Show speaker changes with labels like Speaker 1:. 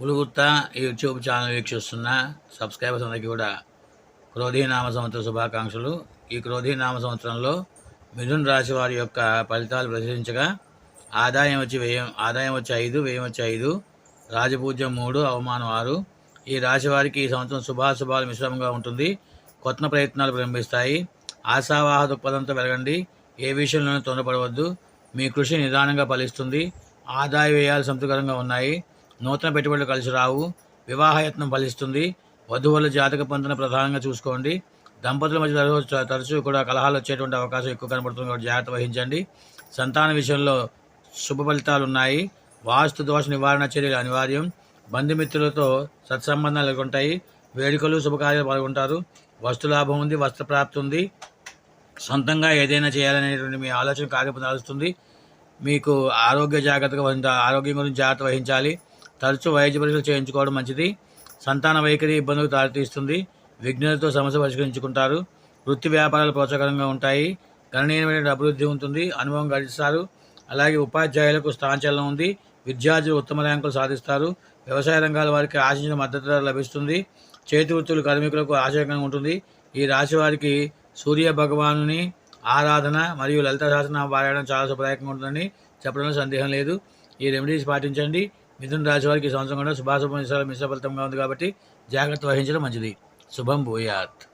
Speaker 1: పులుగుత్త YouTube channel వీక్షిస్తున్న subscribers అందరికీ కూడా క్రోధీనామ సంవత్సర శుభాకాంక్షలు. ఈ క్రోధీనామ సంవత్సరంలో మిథున్ రాశి వారి యొక్క ఫలితాలు ప్రచురించగా ఆదాయం వచ్చి వ్యయం ఆదాయం వచ్చి ఐదు వ్యయం వచ్చి ఐదు రాజపూజ్యం మూడు అవమానం ఆరు. ఈ రాశి వారికి ఈ సంవత్సరం శుభాశుభాలు మిశ్రమంగా ఉంటుంది. కొత్త ప్రయత్నాలు ప్రారంభిస్తాయి. ఆశావాహ దృక్పథంతో వెలగండి. ఏ విషయంలోనూ తొందరపడవద్దు. మీ కృషి నిదానంగా ఫలిస్తుంది. ఆదాయ వ్యయాలు సంతృప్తికరంగా ఉన్నాయి. నూతన పెట్టుబడులు కలిసి రావు. వివాహయత్నం ఫలిస్తుంది. వధువుల జాతక పంతును ప్రధానంగా చూసుకోండి. దంపతుల మధ్య తరచు తరచూ కూడా కలహాలు వచ్చేటువంటి అవకాశం ఎక్కువ కనబడుతుంది కాబట్టి జాగ్రత్త వహించండి. సంతాన విషయంలో శుభ ఫలితాలు ఉన్నాయి. వాస్తు దోష నివారణ చర్యలు అనివార్యం. బంధుమిత్రులతో సత్సంబంధాలు ఉంటాయి వేడుకలు శుభకార్యాలు పాల్గొంటారు. వస్తు లాభం ఉంది వస్త్ర ప్రాప్తి ఉంది. సొంతంగా ఏదైనా చేయాలనేటువంటి మీ ఆలోచన కార్యపదాలుస్తుంది మీకు ఆరోగ్య జాగ్రత్తగా ఆరోగ్యం గురించి జాగ్రత్త వహించాలి. తరచూ వైద్య పరీక్షలు చేయించుకోవడం మంచిది. సంతాన వైఖరి ఇబ్బందులకు దారితీస్తుంది. విఘ్నులతో సమస్య పరిష్కరించుకుంటారు. వృత్తి వ్యాపారాలు ప్రోత్సాహకరంగా ఉంటాయి. గణనీయమైన అభివృద్ధి ఉంటుంది. అనుభవం గడిస్తారు. అలాగే ఉపాధ్యాయులకు స్థానచలనం ఉంది. విద్యార్థులు ఉత్తమ ర్యాంకులు సాధిస్తారు. వ్యవసాయ రంగాల వారికి ఆశించిన మద్దతు ధర లభిస్తుంది. చేతి వృత్తులు కార్మికులకు ఆశయంగా ఉంటుంది. ఈ రాశి వారికి సూర్య భగవానుని ఆరాధన మరియు లలిత శాసన పారాయణం చాలా శుభదాయకంగా ఉంటుందని చెప్పడంలో సందేహం లేదు. ఈ రెమెడీస్ పాటించండి. మిథున రాశి వారికి ఈ సంవత్సరం కూడా శుభాశుభ మిశ్ర ఉంది కాబట్టి జాగ్రత్త వహించడం మంచిది. శుభం భూయాత్.